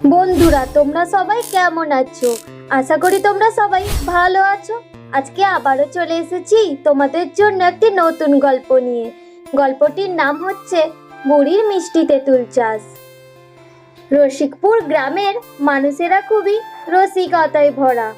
বন্ধুরা, তোমরা সবাই কেমন আছো? আশা করি তোমরা সবাই ভালো আছো। আজকে আবারও চলে এসেছি তোমাদের জন্য একটি নতুন গল্প নিয়ে। গল্পটির নাম হচ্ছে বুড়ির মিষ্টি তেঁতুল চাষ। রসিকপুর গ্রামের মানুষেরা খুবই রসিকতায় ভরা,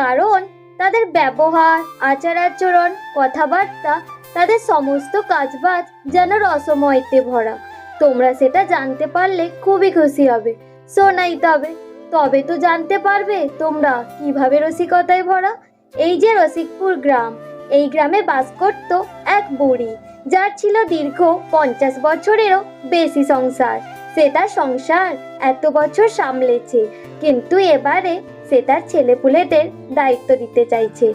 কারণ তাদের ব্যবহার, আচার আচরণ, কথাবার্তা, তাদের সমস্ত কাজবাজ যেন রসময়তে ভরা। তোমরা সেটা জানতে পারলে খুবই খুশি হবে। শোনাই তবে। তবে তো জানতে পারবে তোমরা কীভাবে রসিকতায় ভরা। এই যে রসিকপুর গ্রাম, এই গ্রামে বাস করত এক বুড়ি, যার ছিল দীর্ঘ পঞ্চাশ বছরেরও বেশি সংসার। সে তার সংসার এত বছর সামলেছে, কিন্তু এবারে সে তার ছেলেপুলেদের দায়িত্ব দিতে চাইছে।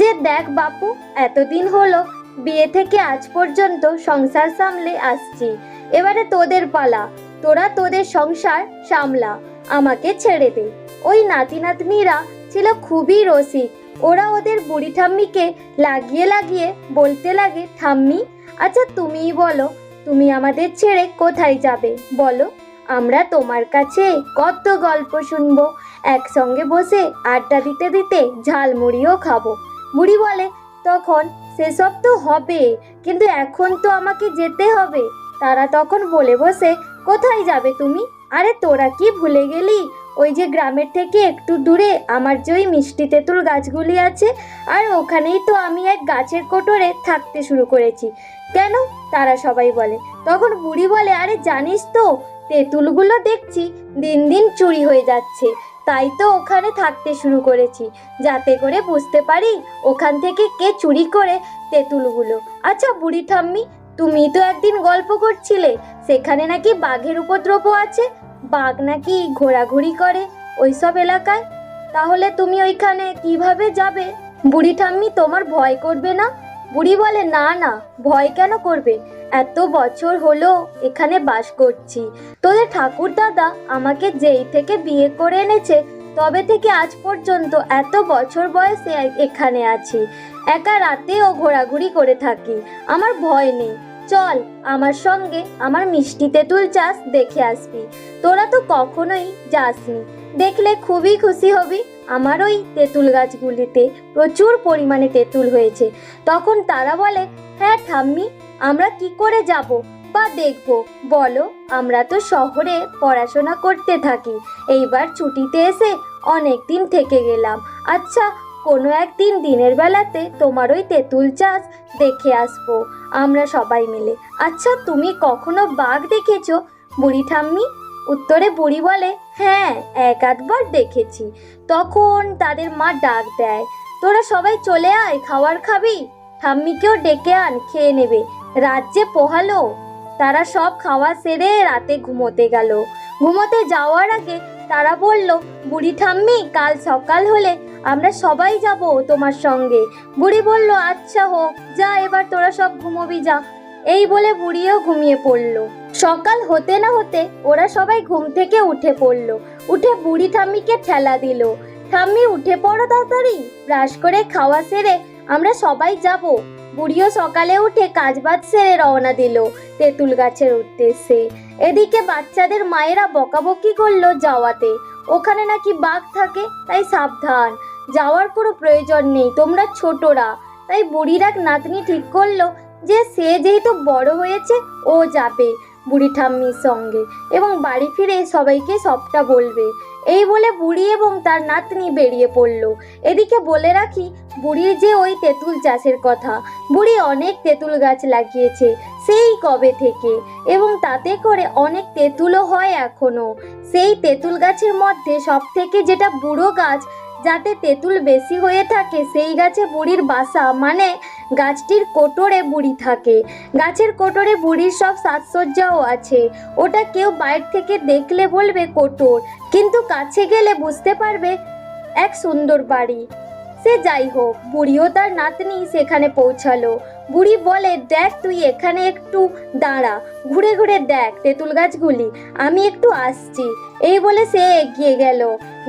যে দেখ বাপু, এতদিন হলো, বিয়ে থেকে আজ পর্যন্ত সংসার সামলে আসছি। এবারে তোদের পালা তোরা তোদের সংসার সামলা, আমাকে ছেড়ে দে। ওই নাতি নাতনিরা ছিল খুবই রসিক। ওরা ওদের বুড়ি ঠাম্মিকে লাগিয়ে লাগিয়ে বলতে লাগে, ঠাম্মি আচ্ছা তুমিই বলো, তুমি আমাদের ছেড়ে কোথায় যাবে? বলো, আমরা তোমার কাছে কত গল্প শুনব। একসঙ্গে বসে আড্ডা দিতে দিতে ঝালমুড়িও খাব। বুড়ি বলে, তখন সেসব তো হবে, কিন্তু এখন তো আমাকে যেতে হবে। তারা তখন বলে বসে কোথায় যাবে তুমি? আরে তোরা কি ভুলে গেলি? ওই যে গ্রামের থেকে একটু দূরে আমার যে ওই মিষ্টি তেঁতুল গাছগুলি আছে, আর ওখানেই তো আমি এক গাছের কোটরে থাকতে শুরু করেছি। কেন? তারা সবাই বলে। তখন বুড়ি বলে, আরে জানিস তো, তেঁতুলগুলো দেখছি দিন দিন চুরি হয়ে যাচ্ছে। তাই তো ওখানে থাকতে শুরু করেছি। যাতে করে বুঝতে পারি ওখান থেকে কে চুরি করে তেঁতুলগুলো। আচ্ছা বুড়ি ঠাম্মি তুমি তো একদিন গল্প করছিলে, সেখানে নাকি বাঘের উপদ্রব আছে। বাঘ নাকি ঘোরাঘুরি করে ওইসব এলাকায়। তাহলে তুমি ওইখানে কীভাবে যাবে? বুড়ি ঠাম্মি, তোমার ভয় করবে না? বুড়ি বলে, না না, ভয় কেন করবে? এত বছর হলো এখানে বাস করছি। তোদের ঠাকুর দাদা আমাকে যেই থেকে বিয়ে করে এনেছে, তবে থেকে আজ পর্যন্ত এত বছর বয়সে এখানে আছি। একা রাতেও ঘোরাঘুরি করে থাকি। আমার ভয় নেই। চল আমার সঙ্গে আমার মিষ্টি তেঁতুল চাষ দেখে আসবি। তোরা তো কখনোই যাসনি। দেখলে খুবই খুশি হবি আমার ওই তেঁতুল গাছগুলিতে। প্রচুর পরিমাণে তেঁতুল হয়েছে। তখন তারা বলে হ্যাঁ ঠাম্মি, আমরা কি করে যাব বা দেখব? বলো, আমরা তো শহরে পড়াশোনা করতে থাকি। এইবার ছুটিতে এসে অনেক দিন থেকে গেলাম। আচ্ছা কোনো একদিন দিনের বেলাতে তোমার ওই তেঁতুল চাষ দেখে আসব, আমরা সবাই মিলে। আচ্ছা তুমি কখনো বাঘ দেখেছ? বুড়ি ঠাম্মি? উত্তরে বুড়ি বলে হ্যাঁ এক আধবার দেখেছি। তখন তাদের মা ডাক দেয়, তোরা সবাই চলে আয়, খাওয়ার খাবি? ঠাম্মিকেও ডেকে আন, খেয়ে নেবে। রাত যে পোহালো। তারা সব খাওয়া সেরে রাতে ঘুমোতে গেল। ঘুমোতে যাওয়ার আগে তারা বলল, বুড়ি ঠাম্মি, কাল সকাল হলে আমরা সবাই যাব তোমার সঙ্গে। বুড়ি বলল আচ্ছা হোক যা, এবার তোরা সব ঘুমোবি, যা। এই বলে বুড়িও ঘুমিয়ে পড়ল। সকাল হতে না হতে ওরা সবাই ঘুম থেকে উঠে পড়ল। উঠে বুড়ি ঠাম্মিকে ঠেলা দিল। ঠাম্মি, উঠে পড়ো তাড়াতাড়ি। ব্রাশ করে খাওয়া সেরে আমরা সবাই যাব। বুড়িও সকালে উঠে কাজবাজ সেরে রওনা দিল তেঁতুল গাছের উদ্দেশ্যে। এদিকে বাচ্চাদের মায়েরা বকাবকি করল যাওয়াতে। ওখানে নাকি বাঘ থাকে, তাই সাবধান। যাওয়ার কোনো প্রয়োজন নেই, তোমরা ছোটরা। তাই বুড়ির এক নাতনি ঠিক করল যে সে যেহেতু বড় হয়েছে, ও যাবে বুড়ি ঠাম্মির সঙ্গে এবং বাড়ি ফিরে সবাইকে সবটা বলবে। এই বলে বুড়ি এবং তার নাতনি বেরিয়ে পড়ল। এদিকে বলে রাখি, বুড়ির যে ওই তেঁতুল চাষের কথা, বুড়ি অনেক তেঁতুল গাছ লাগিয়েছে, সেই কবে থেকে? এবং তাতে করে অনেক তেঁতুলও হয় এখনও সেই তেঁতুল গাছের মধ্যে সব থেকে যেটা বুড়ো গাছ যাতে তেঁতুল বেশি হয়ে থাকে, সেই গাছে বুড়ির বাসা মানে গাছটির কোটরে বুড়ি থাকে। গাছের কোটরে বুড়ির সব সাজসজ্জাও আছে। ওটা কেউ বাইর থেকে দেখলে বলবে কোটর, কিন্তু কাছে গেলে বুঝতে পারবে এক সুন্দর বাড়ি। সে যাই হোক, বুড়িও তার নাতনি সেখানে পৌঁছালো। বুড়ি বলে, দেখ তুই এখানে একটু দাঁড়া, ঘুরে ঘুরে দেখ তেঁতুল গাছগুলি, আমি একটু আসছি। এই বলে সে এগিয়ে গেল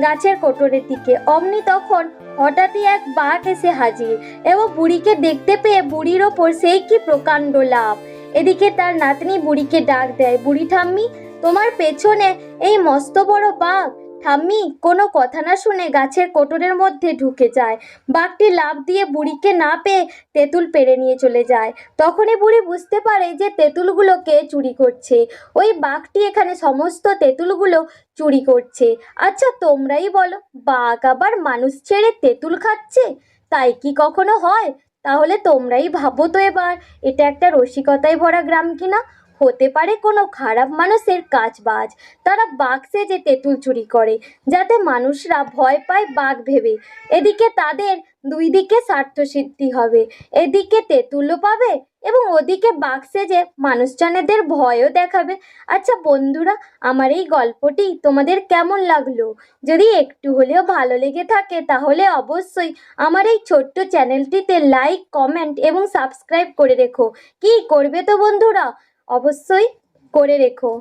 গাছের কোটরের দিকে। অমনি তখন হঠাৎই এক বাঘ এসে হাজির এবং বুড়িকে দেখতে পেয়ে বুড়ির ওপর সেই কি প্রকাণ্ড লাভ। এদিকে তার নাতনি বুড়িকে ডাক দেয়, বুড়ি ঠাম্মি, তোমার পেছনে এই মস্ত বড় বাঘ ঠাম্মি কোনো কথা না শুনে গাছের কোটরের মধ্যে ঢুকে যায় বাঘটি লাফ দিয়ে বুড়িকে না পেয়ে তেঁতুল পেরে নিয়ে চলে যায়। তখনই বুড়ি বুঝতে পারে যে তেঁতুলগুলোকে চুরি করছে। ওই বাঘটি এখানে সমস্ত তেঁতুলগুলো চুরি করছে। আচ্ছা তোমরাই বলো, বাঘ আবার মানুষ ছেড়ে তেঁতুল খাচ্ছে? তাই কি কখনো হয়? তাহলে তোমরাই ভাবো তো এবার। এটা একটা রসিকতায় ভরা গ্রাম কিনা? হতে পারে কোনো খারাপ মানুষের কাজবাজ। তারা বাঘ সেজে তেঁতুল চুরি করে, যাতে মানুষরা ভয় পায় বাঘ ভেবে। এদিকে তাদের দুই দিকে স্বার্থসিদ্ধি হবে, এদিকে তেঁতুলও পাবে এবং ওদিকে বাঘ সেজে মানুষজনেদের ভয়ও দেখাবে। আচ্ছা বন্ধুরা, আমার এই গল্পটি তোমাদের কেমন লাগল? যদি একটু হলেও ভালো লেগে থাকে, তাহলে অবশ্যই আমার এই ছোট্ট চ্যানেলটিতে লাইক, কমেন্ট এবং সাবস্ক্রাইব করে রেখো। কি করবে তো বন্ধুরা? অবশ্যই করে রেখো।